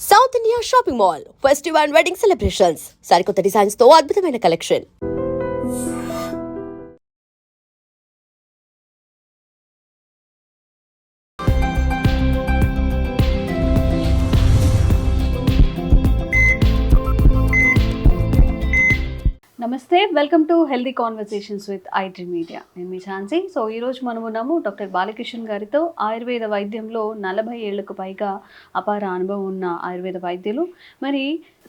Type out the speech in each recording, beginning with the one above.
South India shopping mall festival and wedding celebrations సరికొత్త డిజైన్స్తో అద్భుతమైన కలెక్షన్ నమస్తే welcome to healthy conversations with IT media నేను మీ ఛాన్సీ సో ఈరోజు మనం ఉన్నాము డాక్టర్ బాలకిషన్ గారితో. ఆయుర్వేద వైద్యంలో నలభై ఏళ్ళకు పైగా అపార అనుభవం ఉన్న ఆయుర్వేద వైద్యులు. మరి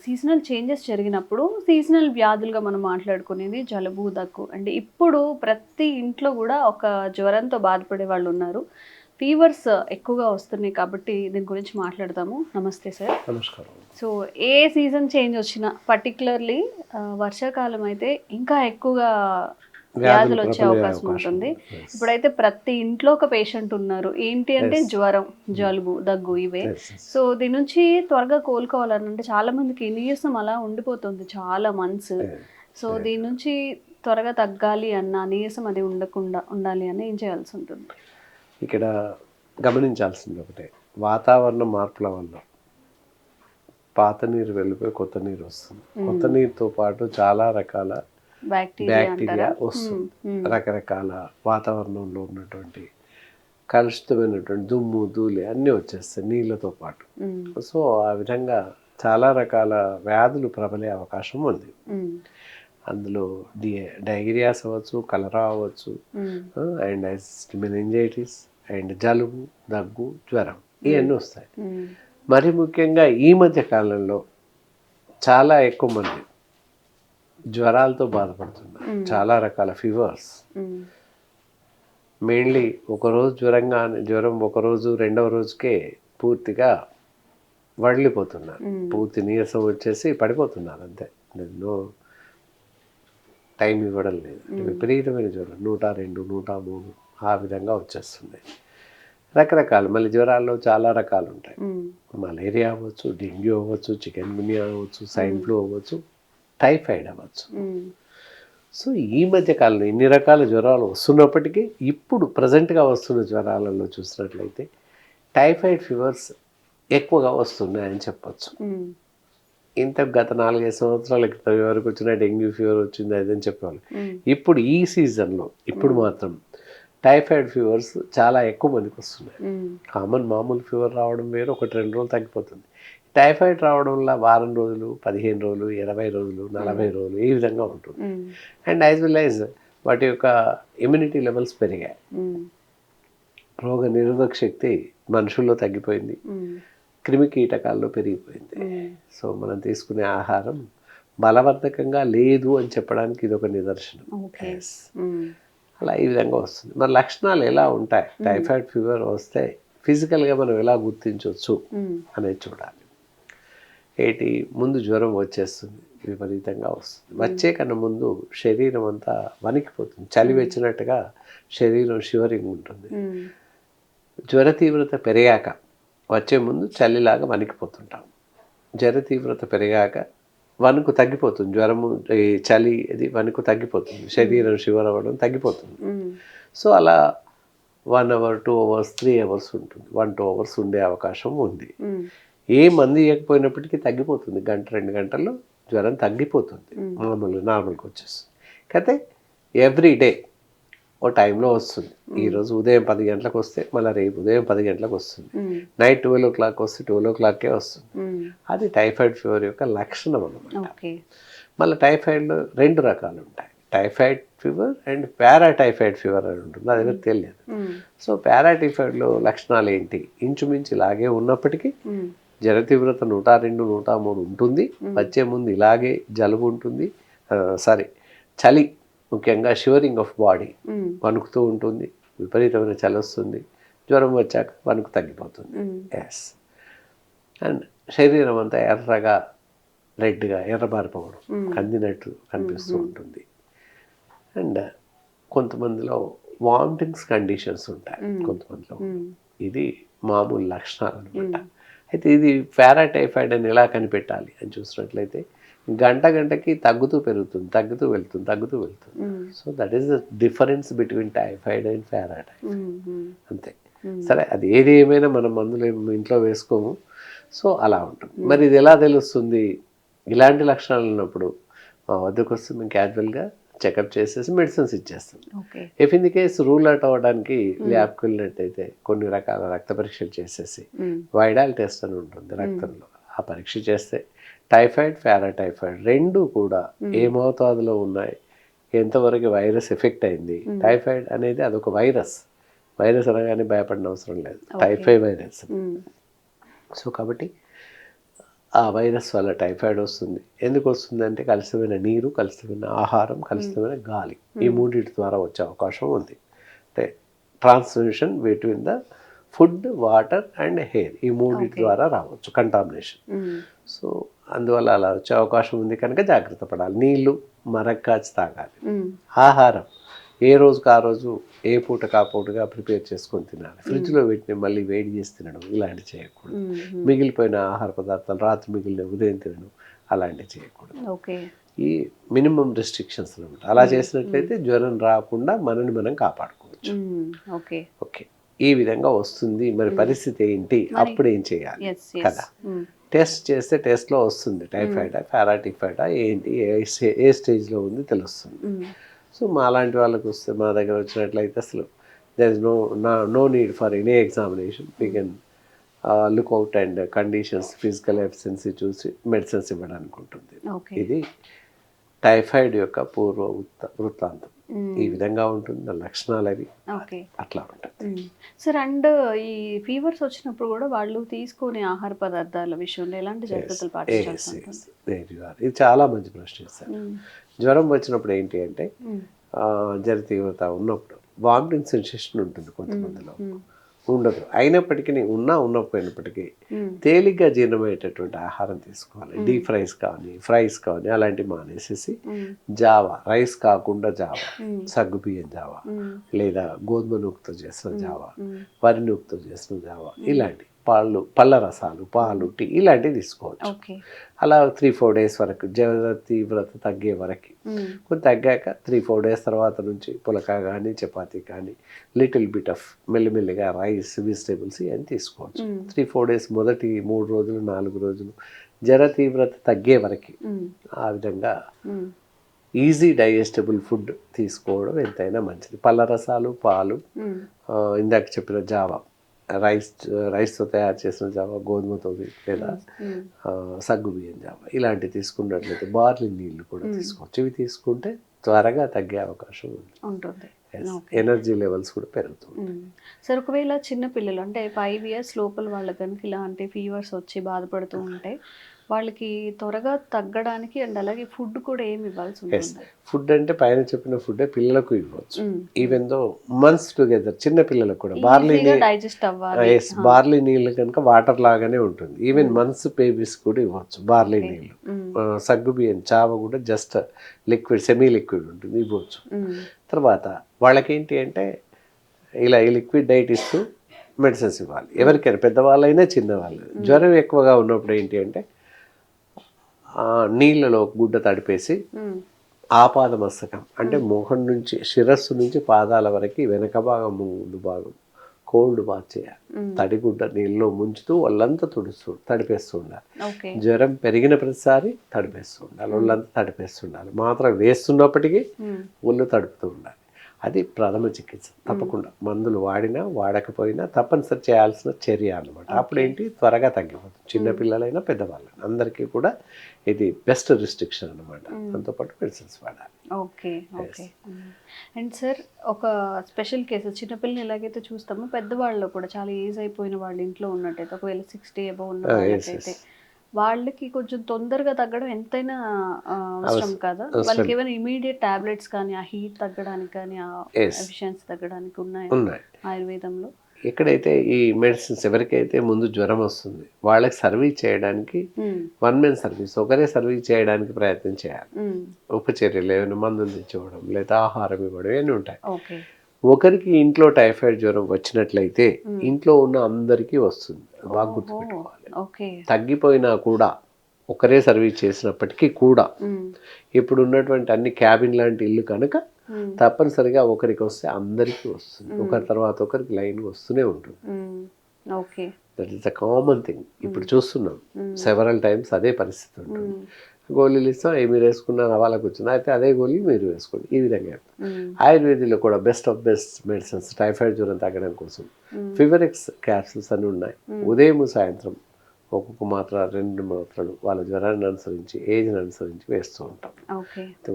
సీజనల్ చేంజెస్ జరిగినప్పుడు సీజనల్ వ్యాధులుగా మనం మాట్లాడుకునేది జలుబు దగ్గు. అంటే ఇప్పుడు ప్రతి ఇంట్లో కూడా ఒక జ్వరంతో బాధపడే వాళ్ళు ఉన్నారు. ఫీవర్స్ ఎక్కువగా వస్తున్నాయి కాబట్టి దీని గురించి మాట్లాడదాము. నమస్తే సార్. నమస్కారం. సో ఏ సీజన్ చేంజ్ వచ్చినా పర్టికులర్లీ వర్షాకాలం అయితే ఇంకా ఎక్కువగా వ్యాధులు వచ్చే అవకాశం ఉంటుంది. ఇప్పుడైతే ప్రతి ఇంట్లో ఒక పేషెంట్ ఉన్నారు. ఏంటి అంటే. జ్వరం జలుబు దగ్గు ఇవే. సో దీని నుంచి త్వరగా కోలుకోవాలని అంటే చాలా మందికి నీరసం అలా ఉండిపోతుంది చాలా మంత్స్. సో దీని నుంచి త్వరగా తగ్గాలి అన్న నీరసం అది ఉండకుండా ఉండాలి అని ఏం చేయాల్సి ఉంటుంది? ఇక్కడ గమనించాల్సింది ఒకటే. వాతావరణ మార్పుల వల్ల పాత నీరు వెళ్ళిపోయి కొత్త నీరు వస్తుంది. కొత్త నీరుతో పాటు చాలా రకాల బ్యాక్టీరియా వస్తుంది. రకరకాల వాతావరణంలో ఉన్నటువంటి కలుషితమైనటువంటి దుమ్ము ధూళి అన్నీ వచ్చేస్తాయి నీళ్ళతో పాటు. సో ఆ విధంగా చాలా రకాల వ్యాధులు ప్రబలే అవకాశం ఉంది. అందులో డి డైరియాస్ అవ్వచ్చు కలరా అవ్వచ్చు అండ్ మెనింజైటిస్ అండ్ జలుబు దగ్గు జ్వరం ఇవన్నీ వస్తాయి. మరి ముఖ్యంగా ఈ మధ్య కాలంలో చాలా ఎక్కువ మంది జ్వరాలతో బాధపడుతున్నారు. చాలా రకాల ఫీవర్స్. మెయిన్లీ ఒకరోజు జ్వరంగా జ్వరం ఒకరోజు రెండవ రోజుకే పూర్తిగా వడిలిపోతున్నారు. పూర్తి నీరసం వచ్చేసి పడిపోతున్నారు అంతే. నో టైం ఇవ్వడం లేదు. విపరీతమైన జ్వరం. నూట రెండు నూట మూడు. ఆ విధంగా వచ్చేస్తుంది రకరకాలు మళ్ళీ జ్వరాల్లో చాలా రకాలు ఉంటాయి. మలేరియా అవ్వచ్చు డెంగ్యూ అవ్వచ్చు చికెన్ గునియా అవ్వచ్చు సైన్ ఫ్లూ అవ్వచ్చు టైఫాయిడ్ అవ్వచ్చు. సో ఈ మధ్య కాలంలో ఇన్ని రకాల జ్వరాలు వస్తున్నప్పటికీ ఇప్పుడు ప్రజెంట్గా వస్తున్న జ్వరాలలో చూసినట్లయితే టైఫాయిడ్ ఫీవర్స్ ఎక్కువగా వస్తున్నాయని చెప్పొచ్చు. ఇంత గత నాలుగైదు సంవత్సరాల క్రితం వరకు వచ్చిన డెంగ్యూ ఫీవర్ వచ్చింది అదని చెప్పేవాళ్ళు. ఇప్పుడు ఈ సీజన్లో ఇప్పుడు మాత్రం టైఫాయిడ్ ఫీవర్స్ చాలా ఎక్కువ మందికి వస్తున్నాయి. కామన్ మామూలు ఫీవర్ రావడం వేరు ఒకటి రెండు రోజులు తగ్గిపోతుంది టైఫాయిడ్ రావడం వల్ల వారం రోజులు పదిహేను రోజులు ఇరవై రోజులు నలభై రోజులు ఈ విధంగా ఉంటుంది. అండ్ యాజ్ వెల్ యాజ్ వాటి యొక్క ఇమ్యూనిటీ లెవెల్స్ పెరిగాయి. రోగ నిరోధక శక్తి మనుషుల్లో తగ్గిపోయింది. క్రిమి కీటకాల్లో పెరిగిపోయింది. సో మనం తీసుకునే ఆహారం బలవర్ధకంగా లేదు అని చెప్పడానికి ఇది ఒక నిదర్శనం. అలా ఈ విధంగా వస్తుంది. మరి లక్షణాలు ఎలా ఉంటాయి? టైఫాయిడ్ ఫీవర్ వస్తే ఫిజికల్గా మనం ఎలా గుర్తించవచ్చు. అనేది చూడాలి. ఏంటి? ముందు జ్వరం వచ్చేస్తుంది విపరీతంగా వస్తుంది. వచ్చే కన్నా ముందు శరీరం అంతా వణికిపోతుంది. చలి వచ్చినట్టుగా శరీరం షివరింగ్ ఉంటుంది. జ్వర తీవ్రత పెరిగాక వచ్చే ముందు చలిలాగా వణికిపోతుంటాం. జ్వర తీవ్రత పెరిగాక వణుకు తగ్గిపోతుంది. జ్వరము చలి ఇది వణుకు తగ్గిపోతుంది. శరీరం షివర్ అవ్వడం తగ్గిపోతుంది. సో అలా one hour two hours three hours ఉంటుంది. వన్ టూ అవర్స్ ఉండే అవకాశం ఉంది. ఏ మంది ఇవ్వకపోయినప్పటికీ తగ్గిపోతుంది. గంట రెండు గంటల్లో జ్వరం తగ్గిపోతుంది. మ్మ్. మామూలు నార్మల్గా వచ్చేస్తుంది. కాకపోతే ఎవ్రీ డే ఓ టైంలో వస్తుంది. ఈరోజు ఉదయం పది గంటలకు వస్తే మళ్ళీ రేపు ఉదయం పది గంటలకు వస్తుంది. నైట్ ట్వెల్వ్ ఓ క్లాక్ వస్తే ట్వెల్వ్ ఓ క్లాక్కే వస్తుంది. అది టైఫాయిడ్ ఫీవర్ యొక్క లక్షణం అన్నమాట. ఓకే. మళ్ళీ టైఫాయిడ్లో రెండు రకాలు ఉంటాయి. Typhoid fever and paratyphoid fever అని ఉంటుంది. అది ఎవరికి తెలియదు. సో పారాటైఫాయిడ్లో లక్షణాలు ఏంటి? ఇంచుమించు ఇలాగే ఉన్నప్పటికీ. జల తీవ్రత నూట రెండు నూట మూడు ఉంటుంది. వచ్చే ముందు ఇలాగే జలుబు ఉంటుంది. సారీ చలి ముఖ్యంగా షివరింగ్ ఆఫ్ బాడీ. వణుకుతూ ఉంటుంది విపరీతమైన చలి వస్తుంది జ్వరం వచ్చాక వణుకు తగ్గిపోతుంది. ఎస్ అండ్ శరీరం అంతా ఎర్రగా రెడ్గా ఎర్రబారిపోవడం. కందినట్టు కనిపిస్తూ ఉంటుంది అండ్ కొంతమందిలో వామిటింగ్స్ కండిషన్స్ ఉంటాయి. కొంతమందిలో. ఇది మామూలు లక్షణాలు అనమాట అయితే ఇది పారాటైఫాయిడ్ అని ఎలా కనిపెట్టాలి అని చూసినట్లయితే గంట గంటకి తగ్గుతూ పెరుగుతుంది తగ్గుతూ వెళ్తుంది తగ్గుతూ వెళ్తుంది. So that is the difference between typhoid and. మ్మ్. అంతే. సరే అది ఏది ఏమైనా మనం మందులు ఇంట్లో వేసుకోము. సో అలా ఉంటుంది. మరి ఇది ఎలా తెలుస్తుంది? ఇలాంటి లక్షణాలు ఉన్నప్పుడు మా వద్దకు వస్తే మేము క్యాజువల్గా చెకప్ చేసేసి మెడిసిన్స్ ఇచ్చేస్తాం. If in the case rule out అవ్వడానికి ల్యాబ్కి వెళ్ళినట్టయితే కొన్ని రకాల రక్త పరీక్షలు చేసేసి వైడాల్ టెస్ట్ అని ఉంటుంది రక్తంలో. ఆ పరీక్ష చేస్తే టైఫాయిడ్ పారాటైఫాయిడ్ రెండు కూడా ఏ మోతాదులో ఉన్నాయి ఎంతవరకు వైరస్ ఎఫెక్ట్ అయింది టైఫాయిడ్ అనేది అదొక వైరస్. వైరస్ అనగానే భయపడిన అవసరం లేదు. Typhoid virus. సో కాబట్టి ఆ వైరస్ వల్ల టైఫాయిడ్ వస్తుంది. ఎందుకు వస్తుంది అంటే కలుషితమైన నీరు కలుషితమైన ఆహారం కలుషితమైన గాలి. ఈ మూడింటి ద్వారా వచ్చే అవకాశం ఉంది. అంటే transmission between the food water and hair ఈ మూడింటి ద్వారా రావచ్చు కంటామినేషన్ సో అందువల్ల అలా వచ్చే అవకాశం ఉంది. కనుక జాగ్రత్త పడాలి. నీళ్ళు మరక్ కాచి తాగాలి ఆహారం ఏ రోజుకి ఆ రోజు ఏ పూట కా పూటగా ప్రిపేర్ చేసుకొని తినాలి. ఫ్రిడ్జ్లో పెట్టిన మళ్ళీ వేడి చేసి తినడం ఇలాంటివి చేయకూడదు. మిగిలిపోయిన ఆహార పదార్థాలు రాత్రి మిగిలిన ఉదయం తినడం అలాంటివి చేయకూడదు. ఓకే. ఈ మినిమం రెస్ట్రిక్షన్స్ అనమాట అలా చేసినట్లయితే జ్వరం రాకుండా మనని మనం కాపాడుకోవచ్చు. ఓకే. ఓకే. ఈ విధంగా వస్తుంది. మరి పరిస్థితి ఏంటి? అప్పుడు ఏం చేయాలి? కదా. టెస్ట్ చేస్తే టెస్ట్లో వస్తుంది. టైఫాయిడా పారాటిఫాయిడా ఏంటి ఏ స్టే- ఏ స్టేజ్లో ఉంది తెలుస్తుంది. సో మా లాంటి వాళ్ళకి వస్తే మా దగ్గర వచ్చినట్లయితే అసలు దర్ ఇస్ నో నా no need for any examination we can look out and conditions physical efficiency చూసి మెడిసిన్స్ ఇవ్వడానికి ఉంటుంది. ఇది టైఫాయిడ్ యొక్క పూర్వ వృత్త వృత్తాంతం. ఈ విధంగా ఉంటుంది దాని లక్షణాలు అవి అట్లా ఉంటుంది. సార్ అండ్ ఈ ఫీవర్స్ వచ్చినప్పుడు కూడా వాళ్ళు తీసుకునే ఆహార పదార్థాల విషయంలో ఎలాంటి జాగ్రత్తలు are. ఇది చాలా మంచి ప్రశ్న సార్. జ్వరం వచ్చినప్పుడు ఏంటి అంటే జర తీవ్రత ఉన్నప్పుడు వామిటింగ్ సెన్సేషన్ ఉంటుంది కొంతమందిలో. ఉండదు అయినప్పటికీ ఉన్నా ఉన్నప్పటికీ మ్మ్. తేలిగ్గా జీర్ణమయ్యేటటువంటి ఆహారం తీసుకోవాలి డీప్ ఫ్రైస్ కానీ ఫ్రైస్ కానీ అలాంటివి మానేసేసి. జావా రైస్ కాకుండా జావా. సగ్గు బియ్యం జావా. లేదా గోధుమ నూకుతో చేసిన జావా. వరి నూకుతో చేసిన జావా ఇలాంటి పళ్ళు పళ్ళ రసాలు పాలు టీ ఇలాంటివి తీసుకోవచ్చు అలా త్రీ ఫోర్ డేస్ వరకు జ్వర తీవ్రత తగ్గే వరకు. కొంచెం తగ్గాక త్రీ ఫోర్ డేస్ తర్వాత నుంచి పులక కానీ చపాతీ కానీ లిటిల్ బిట్ ఆఫ్ మెల్లిమెల్లిగా రైస్ వెజిటేబుల్స్ ఇవన్నీ తీసుకోవచ్చు. త్రీ ఫోర్ డేస్ మొదటి మూడు రోజులు నాలుగు రోజులు జ్వర తీవ్రత తగ్గే వరకు. ఆ విధంగా. ఈజీ డైజెస్టబుల్ ఫుడ్ తీసుకోవడం ఎంతైనా మంచిది పళ్ళ రసాలు పాలు ఇందాక చెప్పిన జావా రైస్ రైస్తో తయారు చేసిన జావా గోధుమతో లేదా సగ్గు బియ్యం జావా ఇలాంటివి తీసుకున్నట్లయితే బార్లీ నీళ్ళు కూడా తీసుకోవచ్చు. ఇవి తీసుకుంటే త్వరగా తగ్గే అవకాశం ఉంది. ఉంటుంది. ఎనర్జీ లెవెల్స్ కూడా పెరుగుతుంది. సార్ ఒకవేళ చిన్న పిల్లలు అంటే ఫైవ్ ఇయర్స్ లోపల వాళ్ళకి కనుక ఇలాంటి ఫీవర్స్ వచ్చి బాధపడుతూ ఉంటే వాళ్ళకి త్వరగా తగ్గడానికి అండ్ అలాగే ఫుడ్ కూడా ఏమి ఇవ్వాల్సి ఉంటుంది. ఫుడ్ అంటే పైన చెప్పిన ఫుడ్ పిల్లలకు ఇవ్వచ్చు. ఈవెన్ దో మంత్స్ టుగెదర్ చిన్న పిల్లలకు కూడా. బార్లీ డైజెస్ట్ అవ్వాలి. బార్లీ నీళ్ళు కనుక వాటర్ లాగానే ఉంటుంది. ఈవెన్ మంత్స్ బేబీస్ కూడా ఇవ్వచ్చు బార్లీ నీళ్ళు. ఆ, సగ్గు బియ్యం చావ కూడా జస్ట్ లిక్విడ్ సెమీ లిక్విడ్ ఉంటుంది ఇవ్వచ్చు. మ్మ్. తర్వాత వాళ్ళకేంటి అంటే ఇలా ఈ లిక్విడ్ డైట్ ఇస్తూ మెడిసిన్స్ ఇవ్వాలి. ఎవరికైనా పెద్దవాళ్ళైనా చిన్నవాళ్ళు జ్వరం ఎక్కువగా ఉన్నప్పుడు ఏంటి అంటే నీళ్ళలో గుడ్డ తడిపేసి మ్మ్. ఆపాద మస్తకం. అంటే మొహం నుంచి శిరస్సు నుంచి పాదాల వరకు వెనక భాగం ముందు భాగం కోల్డ్ బాత్ చేయాలి. తడిగుడ్డ నీళ్ళలో ముంచుతూ వాళ్ళంతా తుడుస్తూ తడిపేస్తూ ఉండాలి. జ్వరం పెరిగిన ప్రతిసారి తడిపేస్తూ ఉండాలి. ఒళ్ళంతా తడిపేస్తూ ఉండాలి. మాత్రం వేస్తున్నప్పటికీ. ఒళ్ళు తడుపుతూ ఉండాలి. అది ప్రథమ చికిత్స. తప్పకుండా. మందులు వాడినా వాడకపోయినా తప్పనిసరి చేయాల్సిన చర్య అన్నమాట. అప్పుడు ఏంటి త్వరగా తగ్గిపోతుంది. చిన్నపిల్లలైనా పెద్దవాళ్ళైనా. అందరికీ కూడా ఇది బెస్ట్ రిస్ట్రిక్షన్ అనమాట దాంతోపాటు మెడిసిన్స్ వాడాలి. Okay okay. అండ్ సార్ ఒక స్పెషల్ కేసు చిన్నపిల్లలు ఎలాగైతే చూస్తామో పెద్దవాళ్ళు కూడా చాలా ఏజ్ అయిపోయిన వాళ్ళ ఇంట్లో ఉన్నట్టయితే ఒకవేళ సిక్స్టీ అబౌ ఉన్న Ah, వాళ్ళకి కొంచెం తొందరగా తగ్గడం ఎంతైనా అవసరం కదా? వాళ్ళకి ఏమైనా ఇమీడియట్ టాబ్లెట్స్ కానీ ఆ హీట్ తగ్గడానికి కానీ ఆ. ఎఫిషియన్సీ తగ్గడానికి ఉన్నాయి? ఆయుర్వేదంలో? ఎక్కడైతే ఈ మెడిసిన్స్ ఎవరికైతే ముందు జ్వరం వస్తుంది వాళ్ళకి సర్వీస్ చేయడానికి. వన్ మెన్ సర్వీస్ ఒకరే సర్వీస్ చేయడానికి ప్రయత్నం చేయాలి. మ్మ్. ఉపచర్యలు ఏమైనా మందులు తెచ్చివ్వడం లేదా ఆహారం ఇవ్వడం ఇవన్నీ ఉంటాయి. ఓకే ఒకరికి ఇంట్లో టైఫాయిడ్ జ్వరం వచ్చినట్లయితే ఇంట్లో ఉన్న అందరికీ వస్తుంది. బాగా గుర్తుపెట్టుకోవాలి. తగ్గిపోయినా కూడా ఒకరే సర్వీస్ చేసినప్పటికీ కూడా. ఇప్పుడు ఉన్నటువంటి అన్ని క్యాబిన్ లాంటి ఇల్లు కనుక. తప్పనిసరిగా ఒకరికి వస్తే అందరికీ వస్తుంది. ఒకరి తర్వాత ఒకరికి లైన్ వస్తూనే ఉంటుంది. That is the common thing ఇప్పుడు చూస్తున్నాం. సెవరల్ టైమ్స్ అదే పరిస్థితి ఉంటుంది. గోళీలు ఇస్తాం ఏ మీరు వేసుకున్నాను వాళ్ళకి వచ్చింది. అయితే అదే గోళీ మీరు వేసుకోండి. ఈ విధంగా ఆయుర్వేదిలో కూడా best of best medicines typhoid జ్వరం తగ్గడం కోసం ఫివరెక్స్ క్యాప్సిల్స్ అని ఉన్నాయి. ఉదయం సాయంత్రం ఒక్కొక్క మాత్ర రెండు మాత్రలు వాళ్ళ జ్వరాన్ని అనుసరించి ఏజ్ని అనుసరించి వేస్తూ ఉంటాం.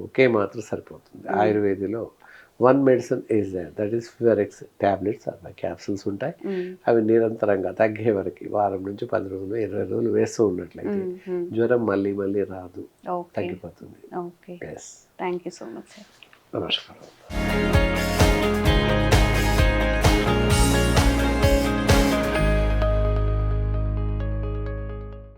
ఒకే మాత్ర సరిపోతుంది. ఆయుర్వేదిలో one medicine is there. That is Fiverex tablets అలా క్యాప్సిల్స్ ఉంటాయి. అవి నిరంతరంగా తగ్గే వరకు వారం నుంచి పది రోజులు ఇరవై రోజులు వేస్తూ ఉన్నట్లయితే జ్వరం మళ్ళీ మళ్ళీ రాదు. తగ్గిపోతుంది. థ్యాంక్ యూ సో మచ్ నమస్కారం.